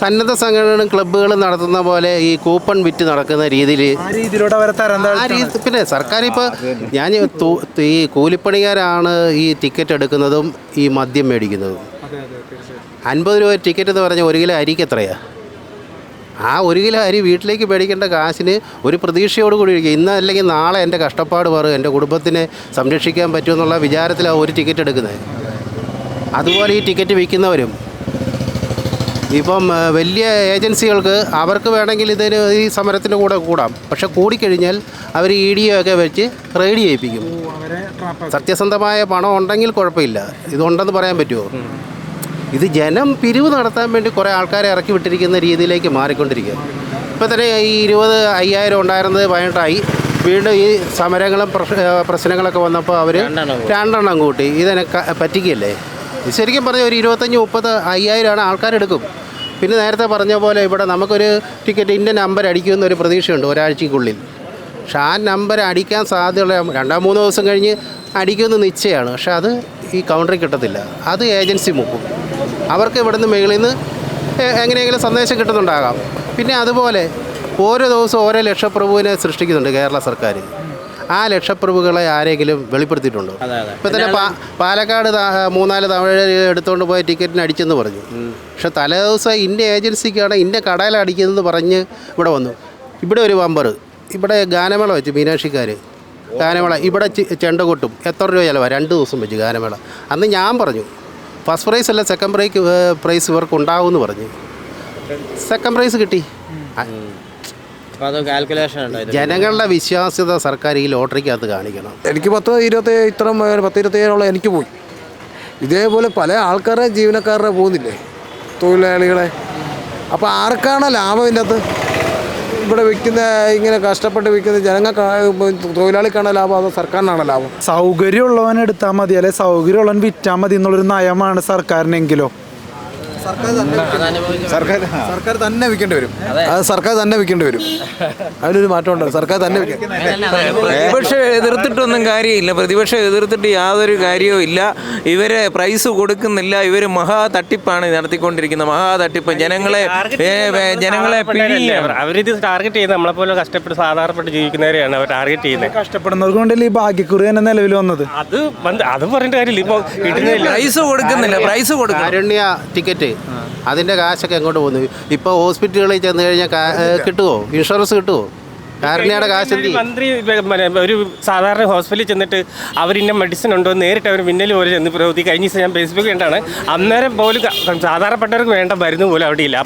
സന്നദ്ധ സംഘടന ക്ലബ്ബുകളും നടത്തുന്ന പോലെ ഈ കൂപ്പൺ വിറ്റ് നടക്കുന്ന രീതിയിൽ ആ രീതി പിന്നെ സർക്കാർ ഇപ്പോൾ ഞാൻ ഈ ഈ കൂലിപ്പണിക്കാരാണ് ഈ ടിക്കറ്റ് എടുക്കുന്നതും ഈ മദ്യം മേടിക്കുന്നതും. അൻപത് രൂപ ടിക്കറ്റ് എന്ന് പറഞ്ഞാൽ ഒരു കിലോ അരിക്ക് എത്രയാ? ആ ഒരു കിലോ അരി വീട്ടിലേക്ക് മേടിക്കേണ്ട കാശിന് ഒരു പ്രതീക്ഷയോട് കൂടി ഇരിക്കുക. ഇന്ന് അല്ലെങ്കിൽ നാളെ എന്റെ കഷ്ടപ്പാട് മാറും. എന്റെ കുടുംബത്തിനെ സംരക്ഷിക്കാൻ പറ്റുമെന്നുള്ള വിചാരത്തിലാണ് ഒരു ടിക്കറ്റ് എടുക്കുന്നത്. അതുപോലെ ഈ ടിക്കറ്റ് വിൽക്കുന്നവരും ഇപ്പം വലിയ ഏജൻസികൾക്ക് അവർക്ക് വേണമെങ്കിൽ ഇതിന് ഈ സമരത്തിന്റെ കൂടെ കൂടാം. പക്ഷെ കൂടിക്കഴിഞ്ഞാൽ അവർ ഇ ഡി ഒക്കെ വെച്ച് റെയ്ഡ് ചെയ്യിപ്പിക്കും. അവരെ ട്രാപ്പ് സത്യസന്ധമായ പണം ഉണ്ടെങ്കിൽ കുഴപ്പമില്ല. ഇതുണ്ടെന്ന് പറയാൻ പറ്റുമോ? ഇത് ജനം പിരിവ് നടത്താൻ വേണ്ടി കുറേ ആൾക്കാരെ ഇറക്കി വിട്ടിരിക്കുന്ന രീതിയിലേക്ക് മാറിക്കൊണ്ടിരിക്കുക. ഇപ്പോൾ തന്നെ ഈ ഇരുപത് അയ്യായിരം ഉണ്ടായിരുന്നത് പതിനെട്ടായി. വീണ്ടും ഈ സമരങ്ങളും പ്രശ്ന പ്രശ്നങ്ങളൊക്കെ വന്നപ്പോൾ അവർ രണ്ടെണ്ണം കൂട്ടി. ഇതിനെ പറ്റിക്കല്ലേ ശരിക്കും പറഞ്ഞാൽ ഒരു ഇരുപത്തഞ്ച് മുപ്പത് അയ്യായിരമാണ് ആൾക്കാരെടുക്കും. പിന്നെ നേരത്തെ പറഞ്ഞ പോലെ ഇവിടെ നമുക്കൊരു ടിക്കറ്റ് ഇന്ന നമ്പർ അടിക്കുമെന്ന് ഒരു പ്രതീക്ഷയുണ്ട് ഒരാഴ്ചക്കുള്ളിൽ പക്ഷെ ആ നമ്പർ അടിക്കാൻ സാധ്യതയുള്ള രണ്ടാം മൂന്ന് ദിവസം കഴിഞ്ഞ് അടിക്കുമെന്ന് നിശ്ചയമാണ്. പക്ഷെ അത് ഈ കൗണ്ടറിൽ കിട്ടത്തില്ല. അത് ഏജൻസി മുക്കും. അവർക്ക് ഇവിടുന്ന് മുകളിൽ നിന്ന് എങ്ങനെയെങ്കിലും സന്ദേശം കിട്ടുന്നുണ്ടാകാം. പിന്നെ അതുപോലെ ഓരോ ദിവസവും ഓരോ ലക്ഷപ്രഭുവിനെ സൃഷ്ടിക്കുന്നുണ്ട് കേരള സർക്കാർ ആ ലക്ഷപ്രഭുക്കളെ ആരെങ്കിലും വെളിപ്പെടുത്തിയിട്ടുണ്ടോ? ഇപ്പം തന്നെ പാലക്കാട് മൂന്നാൽ തമിഴ് എടുത്തുകൊണ്ട് പോയ ടിക്കറ്റിന് അടിച്ചെന്ന് പറഞ്ഞു. പക്ഷെ തലേദിവസം ഇന്ന ഏജൻസിക്കാണ് ഇന്ന കടയിൽ അടിക്കുന്നതെന്ന് പറഞ്ഞ് ഇവിടെ വന്നു. ഇവിടെ ഒരു വമ്പർ ഇവിടെ ഗാനമേള വെച്ച് മീനാക്ഷിക്കാർ ഗാനമേള. ഇവിടെ ചെണ്ടകൊട്ടും. ചെണ്ട കൊട്ടും എത്ര രൂപ ചിലവാണ് രണ്ട് ദിവസം വെച്ച് ഗാനമേള. അന്ന് ഞാൻ പറഞ്ഞു ഫസ്റ്റ് പ്രൈസ് അല്ല സെക്കൻഡ് പ്രൈസ് പ്രൈസ് ഇവർക്ക് ഉണ്ടാവും എന്ന് പറഞ്ഞു. സെക്കൻഡ് പ്രൈസ് കിട്ടി. ജനങ്ങളുടെ വിശ്വാസ്യത സർക്കാർ ഈ ലോട്ടറിക്കകത്ത് കാണിക്കണം. എനിക്ക് പത്ത് ഇരുപത്തി ഇത്ര പത്ത് ഇരുപത്തിയേഴോളം എനിക്ക് പോയി. ഇതേപോലെ പല ആൾക്കാരെ ജീവനക്കാരുടെ പോകുന്നില്ലേ? തൊഴിലാളികളെ. അപ്പോൾ ആർക്കാണ് ലാഭം ഇതിന്റെ അകത്ത് ഇവിടെ വിൽക്കുന്ന ഇങ്ങനെ കഷ്ടപ്പെട്ട് വിൽക്കുന്ന ജനങ്ങൾക്ക് തൊഴിലാളിക്കാണ് ലാഭം അതോ സർക്കാരിനാണ് ലാഭം? സൗകര്യമുള്ളവൻ എടുത്താൽ മതി അല്ലെ? സൗകര്യമുള്ളവൻ വിറ്റാൽ മതി എന്നുള്ളൊരു നയമാണ് സർക്കാരിനെങ്കിലോ? സർക്കാർ സർക്കാർ തന്നെ വിൽക്കേണ്ടി വരും. അത്. സർക്കാർ തന്നെ വിൽക്കേണ്ടി വരും. അതിനൊരു മാറ്റമുണ്ട്. സർക്കാർ തന്നെ പ്രതിപക്ഷം എതിർത്തിട്ടൊന്നും കാര്യമില്ല. പ്രതിപക്ഷം എതിർത്തിട്ട് യാതൊരു കാര്യവും ഇല്ല. ഇവരെ പ്രൈസ് കൊടുക്കുന്നില്ല. ഇവർ മഹാ തട്ടിപ്പാണ് നടത്തിക്കൊണ്ടിരിക്കുന്നത്. മഹാ തട്ടിപ്പ്. ജനങ്ങളെ ജനങ്ങളെ അവരിത് ടാർഗറ്റ് ചെയ്യുന്നത് നമ്മളെപ്പോലെ കഷ്ടപ്പെട്ട് സാധാരണപ്പെട്ട് ജീവിക്കുന്നവരെയാണ് അവർ ടാർഗറ്റ് ചെയ്യുന്നത്. കഷ്ടപ്പെടുന്നവർക്ക് കൊണ്ടല്ലേ ഈ ഭാഗ്യക്കുറി തന്നെ നിലവിൽ വന്നത്? അത് അത് പറഞ്ഞിട്ട് കാര്യമില്ല. ഇപ്പൊ കിട്ടുന്നില്ല പ്രൈസ് കൊടുക്കുന്നില്ല. പ്രൈസ് കൊടുക്കുക ടിക്കറ്റ് അതിന്റെ കാശൊക്കെ എങ്ങോട്ട് പോകുന്നു? ഇപ്പോൾ ഹോസ്പിറ്റലുകളിൽ ചെന്ന് കഴിഞ്ഞാൽ കിട്ടുമോ ഇൻഷുറൻസ് കിട്ടുമോ കാരണയുടെ കാശ് മന്ത്രി ഒരു സാധാരണ ഹോസ്പിറ്റലിൽ ചെന്നിട്ട് അവർ ഇന്ന മെഡിസിൻ ഉണ്ടോ നേരിട്ട് അവർ മിന്നൽ പോലെ ചെന്ന് പ്രവൃത്തി. കഴിഞ്ഞ ദിവസം ഞാൻ ഫേസ്ബുക്ക് കണ്ടാണ് അന്നേരം പോലും സാധാരണപ്പെട്ടവർക്ക് വേണ്ട മരുന്ന് പോലും അവിടെ ഇല്ല.